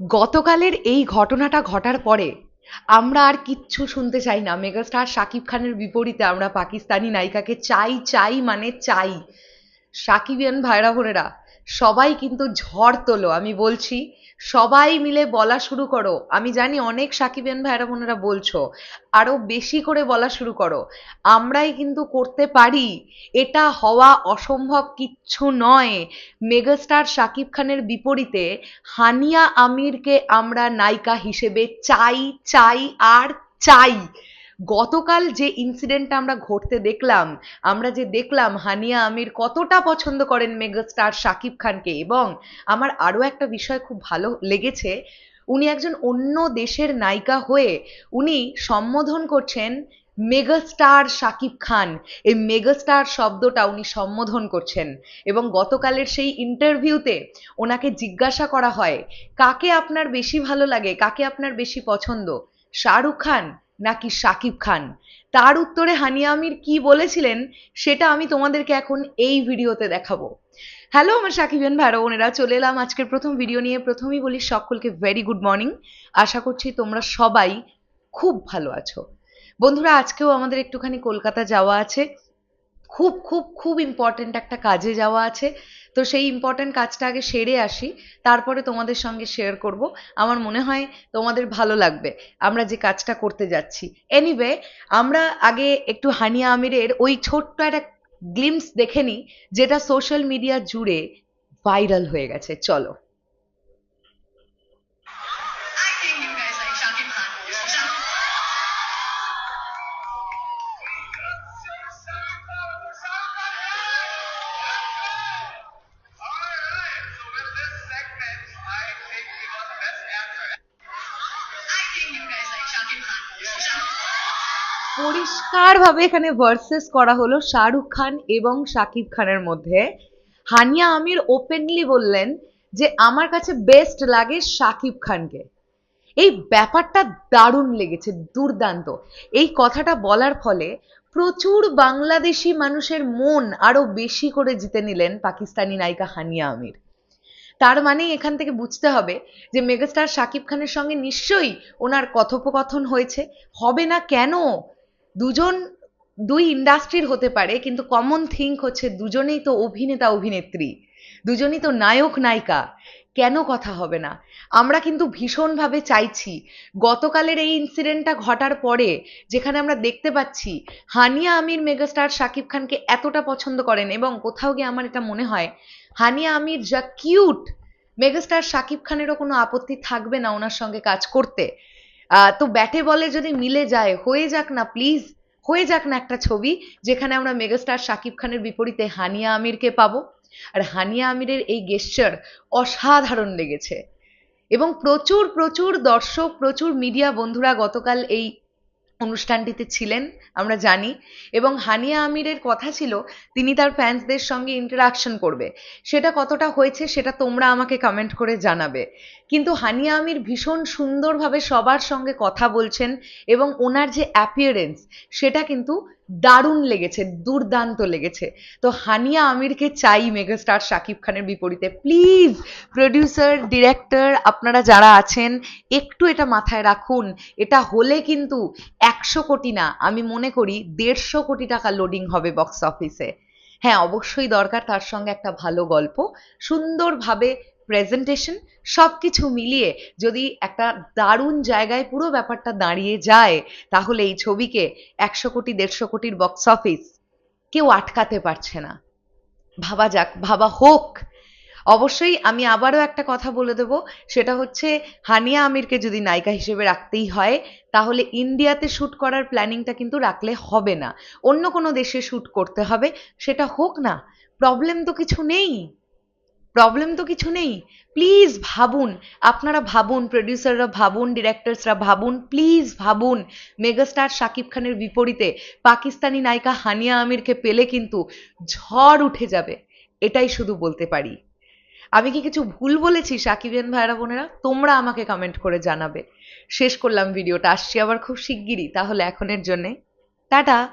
গতকালের এই ঘটনাটা ঘটার পরে আমরা আর কিচ্ছু শুনতে চাই না। মেগাস্টার শাকিব খানের বিপরীতে আমরা পাকিস্তানি নায়িকাকে চাই চাই মানে চাই। সাকিবিয়ান ভাইরা বোনেরা সবাই কিন্তু ঝড় তোলো, আমি বলছি, সবাই মিলে বলা শুরু করো। আমি জানি অনেক সাকিবিয়ান ভাইরা বোনেরা বলছো, আরও বেশি করে বলা শুরু করো। আমরাই কিন্তু করতে পারি, এটা হওয়া অসম্ভব কিচ্ছু নয়। মেগাস্টার শাকিব খানের বিপরীতে হানিয়া আমিরকে আমরা নায়িকা হিসেবে চাই চাই আর চাই। গতকাল যে ইনসিডেন্টটা আমরা ঘটতে দেখলাম, আমরা যে দেখলাম হানিয়া আমির কতটা পছন্দ করেন মেগাস্টার শাকিব খানকে এবং আমার আরও একটা বিষয় খুব ভালো লেগেছে, উনি একজন অন্য দেশের নায়িকা হয়ে উনি সম্বোধন করছেন মেগাস্টার শাকিব খান। এই মেগাস্টার শব্দটা উনি সম্বোধন করছেন এবং গতকালের সেই ইন্টারভিউতে ওনাকে জিজ্ঞাসা করা হয়, কাকে আপনার বেশি ভালো লাগে, কাকে আপনার বেশি পছন্দ? শাহরুখ খান নাকি শাকিব খান? তার উত্তরে হানিয়া আমির কি বলেছিলেন সেটা আমি তোমাদেরকে এখন এই ভিডিওতে দেখাবো। হ্যালো আমার সাকিবিয়ান ভাইরা, বোনেরা, চলে এলাম আজকের প্রথম ভিডিও নিয়ে। প্রথমেই বলি, সকলকে ভেরি গুড মর্নিং আশা করছি তোমরা সবাই খুব ভালো আছো। বন্ধুরা, আজকেও আমাদের একটুখানি কলকাতা যাওয়া আছে। খুব খুব খুব ইম্পর্ট্যান্ট একটা কাজে যাওয়া আছে। তো সেই ইম্পর্ট্যান্ট কাজটা আগে সেরে আসি, তারপরে তোমাদের সঙ্গে শেয়ার করব। আমার মনে হয় তোমাদের ভালো লাগবে, আমরা যে কাজটা করতে যাচ্ছি। এনিওয়ে আমরা আগে একটু হানিয়া আমিরের ওই ছোট্ট একটা গ্লিমস দেখে নিই, যেটা সোশ্যাল মিডিয়া জুড়ে ভাইরাল হয়ে গেছে। চলো। পরিষ্কারভাবে এখানে ভার্সেস করা হলো শাহরুখ খান এবং শাকিব খানের মধ্যে। হানিয়া আমির ওপেনলি বললেন যে, আমার কাছে বেস্ট লাগে শাকিব খানকে। এই ব্যাপারটা দারুণ লেগেছে, দুর্দান্ত। এই কথাটা বলার ফলে প্রচুর বাংলাদেশি মানুষের মন আরও বেশি করে জিতে নিলেন পাকিস্তানি নায়িকা হানিয়া আমির। তার মানে এখান থেকে বুঝতে হবে যে, মেগাস্টার শাকিব খানের সঙ্গে নিশ্চয়ই ওনার কথোপকথন হয়েছে। হবে না কেন? দুজন, দুই ইন্ডাস্ট্রির হতে পারে, কিন্তু কমন থিঙ্ক হচ্ছে দুজনেই তো অভিনেতা, অভিনেত্রী। দুজনেই তো নায়ক, নায়িকা। কেন কথা হবে না? আমরা কিন্তু ভীষণভাবে চাইছি, গতকালের এই ইনসিডেন্টটা ঘটার পরে যেখানে আমরা দেখতে পাচ্ছি, হানিয়া আমির মেগাস্টার শাকিব খানকে এতটা পছন্দ করেন এবং কোথাও গিয়ে আমার এটা মনে হয়, হানিয়া আমির যা কিউট মেগাস্টার শাকিব খানেরও কোনো আপত্তি থাকবে না ওনার সঙ্গে কাজ করতে। তো ব্যাটে বলে যদি মিলে যায়, হয়ে যাক না প্লিজ হয়ে যাক না একটা ছবি, যেখানে আমরা মেগাস্টার শাকিব খানের বিপরীতে হানিয়া আমিরকে পাবো। আর হানিয়া আমিরের এই গেস্টার অসাধারণ লেগেছে। এবং প্রচুর প্রচুর দর্শক, প্রচুর মিডিয়া বন্ধুরা গতকাল এই অনুষ্ঠানটিতে ছিলেন, আমরা জানি। এবং হানিয়া আমিরের কথা ছিল, তিনি তার ফ্যান্সদের সঙ্গে ইন্টারাকশন করবে। সেটা কতটা হয়েছে সেটা তোমরা আমাকে কমেন্ট করে জানাবে। কিন্তু হানিয়া আমির ভীষণ সুন্দরভাবে সবার সঙ্গে কথা বলছেন এবং ওনার যে অ্যাপিয়ারেন্স সেটা কিন্তু দারুণ লেগেছে, দুর্দান্ত লেগেছে। তো হানিয়া আমিরকে চাই মেগাস্টার শাকিব খানের বিপরীতে। প্লিজ প্রডিউসার ডিরেক্টর আপনারা যারা আছেন, একটু এটা মাথায় রাখুন। এটা হলে কিন্তু একশো কোটি না, আমি মনে করি দেড়শো কোটি টাকা লোডিং হবে বক্স অফিসে হ্যাঁ অবশ্যই দরকার তার সঙ্গে একটা ভালো গল্প। সুন্দরভাবে প্রেজেন্টেশন সব কিছু মিলিয়ে যদি একটা দারুণ জায়গায় পুরো ব্যাপারটা দাঁড়িয়ে যায়, তাহলে এই ছবিকে একশো কোটি, দেড়শো কোটির বক্স অফিস কেউ আটকাতে পারছে না। ভাবা যাক, ভাবা হোক। অবশ্যই আমি আবারও একটা কথা বলে দেব, সেটা হচ্ছে হানিয়া আমিরকে যদি নায়িকা হিসেবে রাখতেই হয়, তাহলে ইন্ডিয়াতে শ্যুট করার প্ল্যানিংটা কিন্তু রাখলে হবে না। অন্য কোনো দেশে শ্যুট করতে হবে, সেটা হোক না। প্রবলেম তো কিছু নেই। প্রবলেম তো কিছু নেই। প্লিজ ভাবুন। আপনারা ভাবুন প্রডিউসাররা ভাবুন ডিরেক্টরসরা ভাবুন প্লিজ ভাবুন। মেগাস্টার শাকিব খানের বিপরীতে পাকিস্তানি নায়িকা হানিয়া আমিরকে পেলে কিন্তু ঝড় উঠে যাবে। এটাই শুধু বলতে পারি। আমি কি কিছু ভুল বলেছি সাকিবিয়ান ভাইরা বোনেরা? তোমরা আমাকে কমেন্ট করে জানাবে। শেষ করলাম ভিডিওটা। আসছি আবার খুব শিগগিরই, তাহলে এখনের জন্যে। টাটা!